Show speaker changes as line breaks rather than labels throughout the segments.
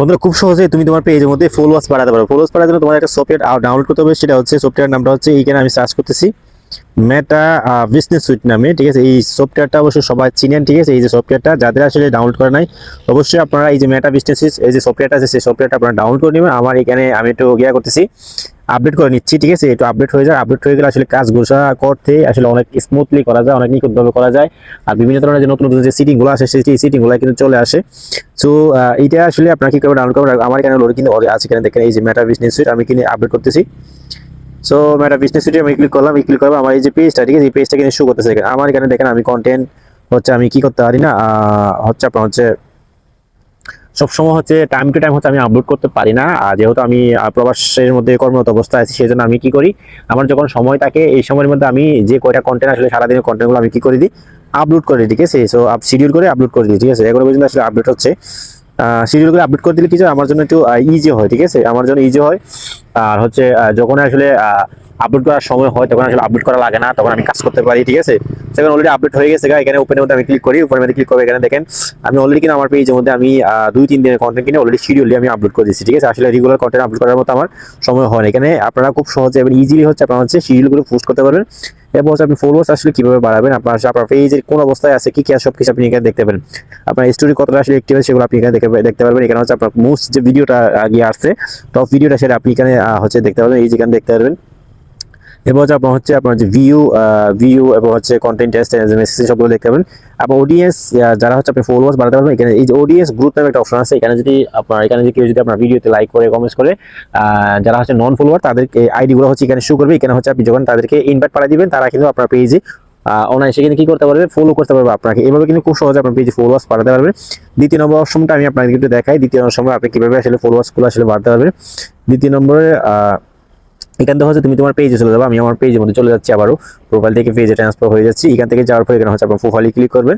বন্ধুরা, খুব সহজে তুমি তোমার পেজের মধ্যে ফলোয়ার্স বাড়াতে পারো। ফলোয়ার্স বাড়াতে জন্য তোমার একটা সফটওয়্যার ডাউনলোড করতে হবে। সেটা হচ্ছে সফটওয়্যার নামটা হচ্ছে, এইখানে আমি সার্চ করতেছি। মেটা বিজনেস সুইট নামে, ঠিক আছে? এই সফটওয়্যারটা অবশ্যই সবাই চিনেন, ঠিক আছে? এই যে সফটওয়্যারটা যাদের আসলে ডাউনলোড করা নাই, অবশ্যই আপনারা এই যে মেটা বিজনেস এই যে সফটওয়্যারটা আছে, সেই সফটওয়্যারটা আপনারা ডাউনলোড করে নেবেন। আমার এখানে আমি একটু গিয়া করতেছি আপডেট করে নিচ্ছি, ঠিক আছে? একটু আপডেট হয়ে যায় আপডেট হয়ে গেলে আসলে কাজ গোসা করতে আসলে অনেক স্মুথলি করা যায়, অনেক নিখুঁতভাবে করা যায়। আর বিভিন্ন ধরনের যে নতুন নতুন যে সিটিংগুলো আসে, সেই সিটিংগুলো কিন্তু চলে আসে। সো এইটা আসলে আপনার কি করে ডাউনলোড করবেন? আমার এখানে লোড কিন্তু আছে। এখানে দেখেন এই যে মেটা বিজনেস সুইট আমি কিনে আপডেট করতেছি। সো মেটা বিজনেস সুইটে আমি ক্লিক করলাম ক্লিক করব আমার এই যে পেজটা ঠিক আছে? এই পেজটা কিন্তু শো করতেছে। আমার এখানে দেখেন, আমি কন্টেন্ট হচ্ছে আমি কি করতে পারি না হচ্ছে আপনার হচ্ছে সবসময় হচ্ছে টাইম টু টাইম হচ্ছে আমি আপলোড করতে পারি না। আর যেহেতু আমি প্রবাসের মধ্যে কর্মরত অবস্থায় আছি সেই জন্য আমি কি করি? আমার যখন সময় থাকে, এই সময়ের মধ্যে আমি যে কয়টা কন্টেন্ট আসলে সারাদিনের কন্টেন্টগুলো আমি কি করে দিই? আপলোড করে দিই, ঠিক আছে? সো আপ শিডিউল করে আপলোড করে দিই, ঠিক আছে? এগুলো পর্যন্ত আসলে আপডেট হচ্ছে। শিডিউল করে আপলোড করে দিলে কিছু আমার জন্য একটু ইজি হয়, ঠিক আছে? আমার জন্য ইজি হয়। আর হচ্ছে যখন আসলে আপলোড করার সময় হয়, তখন আসলে আপলোড করা লাগে না, তখন আমি কাজ করতে পারি, ঠিক আছে? সেখানে অলরেডি আপডেট হয়ে গেছে এখানে ওপেনের মধ্যে আমি ক্লিক করি উপরের মধ্যে ক্লিক করে এখানে দেখেন, আমি অলরেডি কিনা আমার পেজের মধ্যে আমি দুই, তিন দিনের কন্টেন্ট কিনে অলরেডি শিডিউলি আমি আপলোড করে দিচ্ছি ঠিক আছে? আসলে রেগুলার কন্টেন্ট আপলোড করার মতো আমার সময় হয় এখানে আপনারা খুব সহজে এবং ইজিলি হচ্ছে, আপনারা হচ্ছে শিডিউল করে পোস্ট করতে পারবেন। এবং হচ্ছে আপনি ফলোয়ার্স আসলে কীভাবে বাড়াবেন? আপনার আপনার পেজের কোন অবস্থায় আছে, কি কি সব কিছু আপনি এখানে দেখতে পারেন। আপনার স্টোরি কতটা আসলে অ্যাক্টিভ সেগুলো আপনি এখানে দেখে দেখতে পারবেন। এখানে হচ্ছে আপনার মোস্ট যে ভিডিওটা আগে আসছে টপ ভিডিওটা সেটা আপনি এখানে হচ্ছে দেখতে পারবেন। এই যেখানে দেখতে পারবেন। এবার হচ্ছে আপনার হচ্ছে আপনার যে ভিউ ভিউ এবং হচ্ছে কন্টেন্ট মেসেজ সবগুলো দেখতে পাবেন। আপনার অডিয়েন্স যারা হচ্ছে আপনি ফলোয়ার্স বাড়াতে পারবেন, এখানে এই যে অডিয়েন্স গ্রুপ নামে একটা অপশন আছে। এখানে যদি আপনার, এখানে যদি কেউ যদি আপনার ভিডিওতে লাইক করে কমেন্টস করে যারা হচ্ছে নন ফলোয়ার তাদেরকে আইডিগুলো হচ্ছে এখানে শো করবে। এখানে হচ্ছে আপনি যখন তাদেরকে ইনভাইট পাঠিয়ে দিবেন, তারা কিন্তু আপনার পেজে অনায়াসে কিন্তু কি করতে পারবে? ফলো করতে পারবে আপনাকে। এভাবে কিন্তু খুব সহজে আপনার পেজে ফলোয়ার্স বাড়াতে পারবেন দ্বিতীয় নম্বর অপশনটা আমি আপনাকে একটু দেখাই। দ্বিতীয় নম্বর সময় আপনি কীভাবে আসলে ফলোয়ার্সগুলো আসলে বাড়তে পারবেন? দ্বিতীয় নম্বরে এখান থেকে হচ্ছে তুমি তোমার পেজে চলে যাবে, আমি আমার পেজের মধ্যে চলে যাচ্ছি আবারও। প্রোফাইল থেকে পেজে ট্রান্সফার হয়ে যাচ্ছি। এখান থেকে যাওয়ার পর এখানে হচ্ছে আপনার প্রোফাইলে ক্লিক করবেন।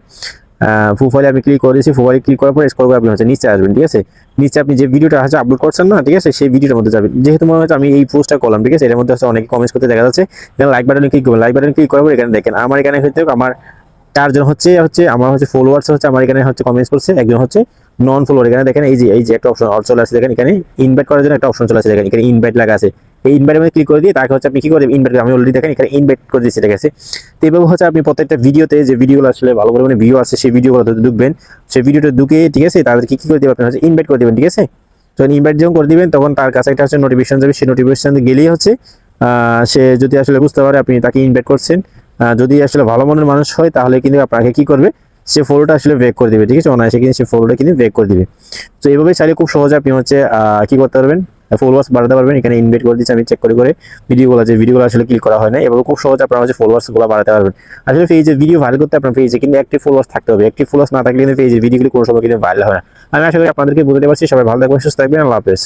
প্রোফাইলে আমি ক্লিক করে দিয়েছি। প্রোফাইলে ক্লিক করার পর স্কোর করে আপনি হচ্ছে নিচে আসবেন, ঠিক আছে? নিচে আপনি যে ভিডিওটা হচ্ছে আপলোড করছেন না, ঠিক আছে? সেই ভিডিওর মধ্যে যাবেন। যেহেতু মনে হচ্ছে আমি এই পোস্টটা করলাম, ঠিক আছে? এর মধ্যে হচ্ছে অনেকে কমেন্টস করতে দেখা যাচ্ছে। এখানে লাইক বাটনে ক্লিক করবেন। লাইক বাটনে ক্লিক করার পর এখানে দেখেন, আমার এখানে হচ্ছে আমার চারজন হচ্ছে হচ্ছে আমার হচ্ছে ফলোয়ার্স হচ্ছে আমার এখানে হচ্ছে কমেন্টস করছে। একজন হচ্ছে নন ফলোয়ার এখানে দেখেন, এই যে এই যে একটা অপশন চলে আসছে। দেখেন, এখানে ইনভাইট করার জন্য একটা অপশন চলে আসছে। দেখেন, এখানে ইনভাইট লাগা আছে। এই ইনভাইটের মধ্যে ক্লিক করে দিয়ে তাকে হচ্ছে আপনি কি করে ইনভাইট আমি অলরেডি দেখেন এখানে ইনভাইট করে দিচ্ছি ঠিক আছে? তো এইভাবে হচ্ছে আপনি প্রত্যেকটা ভিডিওতে যে ভিডিওগুলো আসলে ভালো পরিমাণে ভিউ আছে সেই ভিডিওগুলো ঢুকবেন, সেই ভিডিওটা ঢুকে, ঠিক আছে, তাদেরকে কি করে দেবেন? আপনি হচ্ছে ইনভাইট করে দেবেন, ঠিক আছে? যখন ইনভাইট যখন করে দিবেন, তখন তার কাছে একটা হচ্ছে নোটিফিকেশন যাবে, সেই নোটিফিকেশন গেলেই হচ্ছে সে যদি আসলে বুঝতে পারে আপনি তাকে ইনভাইট করছেন যদি আসলে ভালো মনের মানুষ হয়, তাহলে কিন্তু আপনাকে কি করবে? সে ফলোটা আসলে ব্রেক করে দিবে, ঠিক আছে? অনায়াসে কিন্তু সে ফলোটা কিন্তু ব্রেক করে দিবে। তো এইভাবে চাইলে খুব সহজে আপনি হচ্ছে কি করতে পারবেন? ফলোয়ার্স বাড়াতে পারবেন। এখানে ইনভাইট করে দিচ্ছি, আমি চেক করে করে ভিডিওগুলো যে ভিডিওগুলো আসলে ক্লিক করা হয় না এভাবে খুব সহজ আপনারা হচ্ছে ফলোয়ার্সগুলো বাড়াতে পারবেন। আসলে পেজে ভিডিও ভাইরাল করতে আপনার পেজে কিন্তু একটি ফলোয়ার্স থাকতে হবে। একটি ফলোয়ার্স না থাকলে কিন্তু পেজে ভিডিওগুলি কোনো সময় কিন্তু ভাইরাল হয় না। আমি আশা করি আপনাদেরকে বুঝতে পারছি। সবাই ভালো থাকবেন, সুস্থ থাকবেন। আল্লাহ হাফেজ।